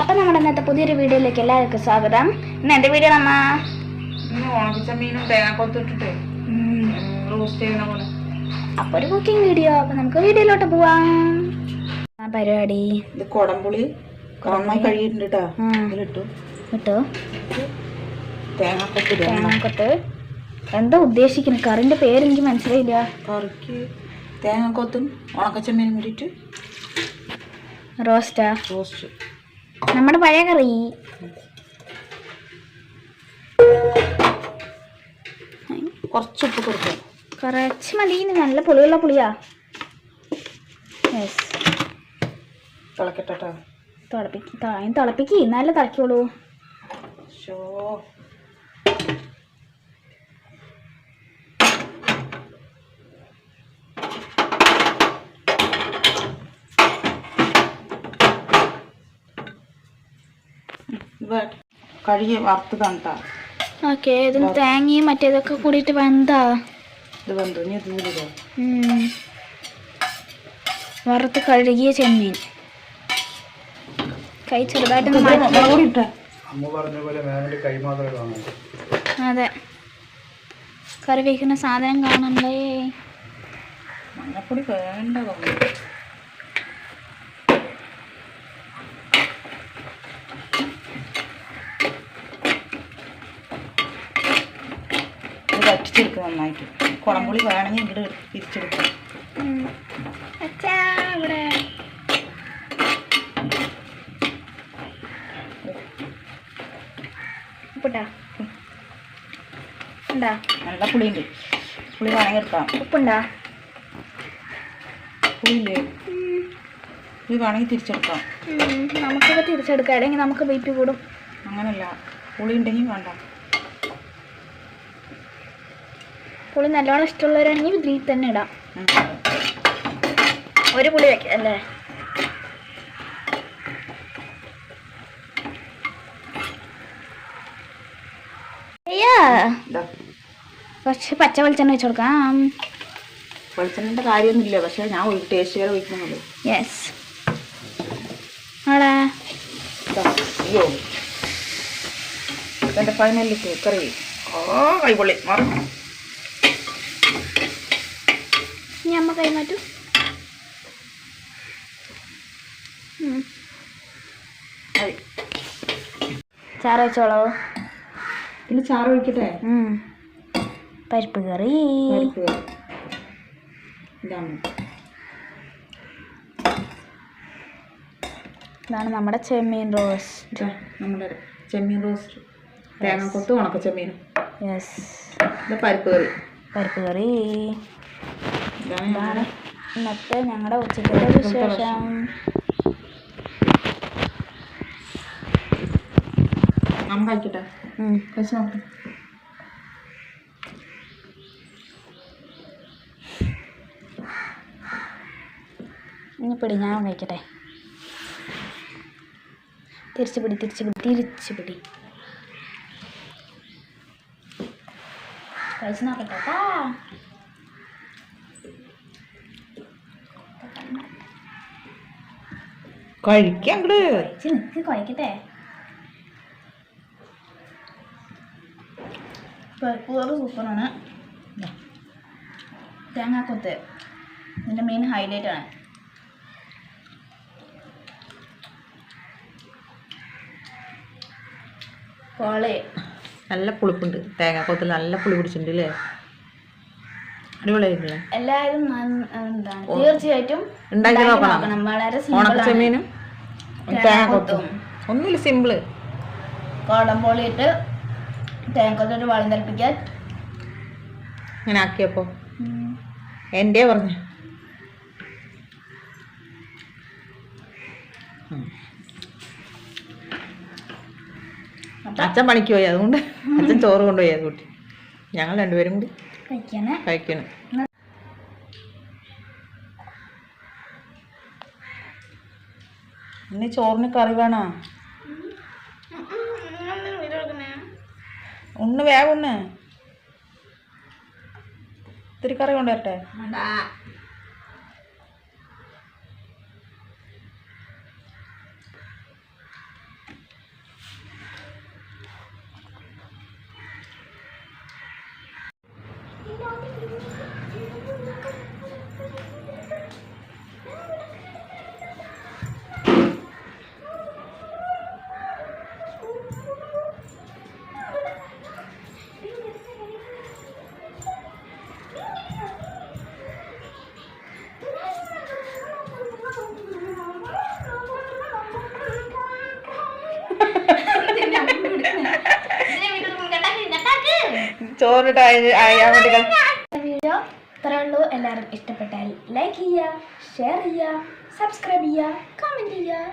അപ്പം നമ്മുടെ ഇന്നത്തെ പുതിയൊരു വീഡിയോയിലേക്ക് എല്ലാവർക്കും സ്വാഗതം. ഇന്ന് എന്റെ വീഡിയോ നമ്മ? അപ്പൊ ഉണക്കിച്ച മീനും തേങ്ങാക്കൊത്തിട്ടിട്ട് റോസ്റ്റ് ചെയ്യുന്ന പോലെ. അപ്പോൾ ഒരു കുക്കിംഗ് വീഡിയോ അപ്പം നമുക്ക് വീഡിയോയിലോട്ട് പോവാം. ആ പരിപാടി. ഇത് കൊടംപുളി. നന്നായി കഴുകിയിട്ടുണ്ട് കേട്ടോ ആ. ഇതിലിട്ടു. കിട്ടോ തേങ്ങാക്കൊത്ത് ഇടുക. എന്താ ഉദ്ദേശിക്കുന്നത് കറിന്റെ പേരെനിക്ക് മനസ്സിലായില്ല. കറിക്ക് തേങ്ങക്കൊത്തും ഉണക്കച്ചമ്മീനും കൂടിയിട്ട് റോസ്റ്റാ? റോസ്റ്റ്. നമ്മുടെ പഴയ കറി. കുറച്ച് ഉപ്പ് കൊടുക്കും കുറച്ച് മതി നല്ല പുളിയുള്ള പുളിയാ. യെസ് തിളക്കട്ടെ തിളപ്പിക്ക് തിളപ്പിക്ക് നല്ല തിളയ്ക്കുള്ളൂ. ഷോ കഴുകി വറുത്തതാണ് കേട്ടോ ഓക്കെ ഇതിന് തേങ്ങയും മറ്റേതൊക്കെ കൂടിയിട്ട് വെന്താ? ഇത് വെന്തു ഇനി ഉം. വറുത്ത് കഴുകിയ ചെമ്മീൻ. കൈ ചെറുതായിട്ട് മാറ്റി അതെ. കറി വയ്ക്കുന്ന സാധനം കാണണ്ടേ? മഞ്ഞപ്പൊടി വേണ്ട ഇത് നന്നായിട്ട് കുളമ്പുളി വേണമെങ്കിൽ ഇങ്ങോട്ട് തിരിച്ചെടുക്കാം. നല്ല പുളിയുണ്ട്. പുളി വേണമെങ്കിൽ എടുക്കാം. ഉപ്പുണ്ടാ? പുളിയില്ലേ? പുളി വേണമെങ്കിൽ തിരിച്ചെടുക്കാം. നമുക്കിപ്പോൾ തിരിച്ചെടുക്കാം. അല്ലെങ്കിൽ നമുക്ക് വെയിറ്റ് കൂടും. അങ്ങനല്ല. പുളി ഉണ്ടെങ്കിൽ വേണ്ട. പുളി നല്ലോണം ഇഷ്ടമുള്ളവരാണെങ്കിൽ ഇതിൽ തന്നെ ഇടാം. ഒരു പുളി വെക്കാം അല്ലേ? കുറച്ച് പച്ച വെളിച്ചെണ്ണ വെച്ച് കൊടുക്കാം. വെളിച്ചെണ്ണന്റെ കാര്യമൊന്നുമില്ല പക്ഷെ ഞാൻ ഒരു ടേസ്റ്റ് വരെ യെസ് ഇതാ, അയ്യോ. എന്റെ ഫൈനൽ കറി. ഓ കൈപൊള്ളി മാറി ഇനി അമ്മ കൈമാറ്റു. ചാറ് വെച്ചോളോ? പിന്നെ ചാറ് ഒഴിക്കട്ടെ. പരിപ്പ് കറി. ഇതാണ്. നമ്മുടെ ചെമ്മീൻ റോസ്റ്റ്. ഇതാ നമ്മുടെ ചെമ്മീൻ റോസ്റ്റ്. കൊത്തു ഉണക്ക ചെമ്മീനും യെസ് പരിപ്പ് കറി. പരിപ്പ് കറി. ഇതാണ് ഇന്നത്തെ ഞങ്ങളുടെ ഉച്ചക്കത്തെ വിശേഷം. അമ്മ കഴിക്കട്ടെ. കഴിച്ച് നോക്ക്. ഇനി പിടി ഞാൻ കഴിക്കട്ടെ. തിരിച്ചു പിടി തിരിച്ചു പിടി തിരിച്ചു പിടി. കഴിച്ച് നോക്കട്ടെ കഴിക്കാം കഴിക്കട്ടെ. സൂപ്പറാണ്. തേങ്ങാക്കൊത്ത്. ഇതിന്റെ മെയിൻ ഹൈലൈറ്റ് ആണ്. കോളേ നല്ല പുളിപ്പുണ്ട്. തേങ്ങാക്കൊത്തിൽ നല്ല പുളി പിടിച്ചിട്ടുണ്ട് അല്ലേ അടിപൊളിയായിട്ടില്ലേ? എല്ലാവരും എന്താണ് തീർച്ചയായിട്ടും ഉണ്ടാക്കി നോക്കണം. വളരെ ഒന്നുമില്ല സിമ്പിൾ കോടംപോളിയിട്ട് തേങ്ങക്കൊത്തിട്ട് വളം തിളപ്പിക്കാൻ. അങ്ങനെ ആക്കിയപ്പോ. എന്റെ പറഞ്ഞു. അച്ഛൻ പണിക്ക് പോയി അതുകൊണ്ട് അച്ഛൻ ചോറ് കൊണ്ടുപോയി അത് കുട്ടി. ഞങ്ങൾ രണ്ടുപേരും കൂടി കഴിക്കണം. ഇനി ചോറിന് കറി വേണോ? ഉണ്ണ് വേഗം ഉണ്ണ്. ഇത്തിരി കറി കൊണ്ടുവരട്ടെ ചോറിട്ട് അയ്യാൻ വേണ്ടി വീഡിയോ ഇത്രേ ഉള്ളൂ. എല്ലാവരും ഇഷ്ടപ്പെട്ടാൽ ലൈക്ക് ചെയ്യുക ഷെയർ ചെയ്യുക സബ്സ്ക്രൈബ് ചെയ്യുക കമന്റ് ചെയ്യുക.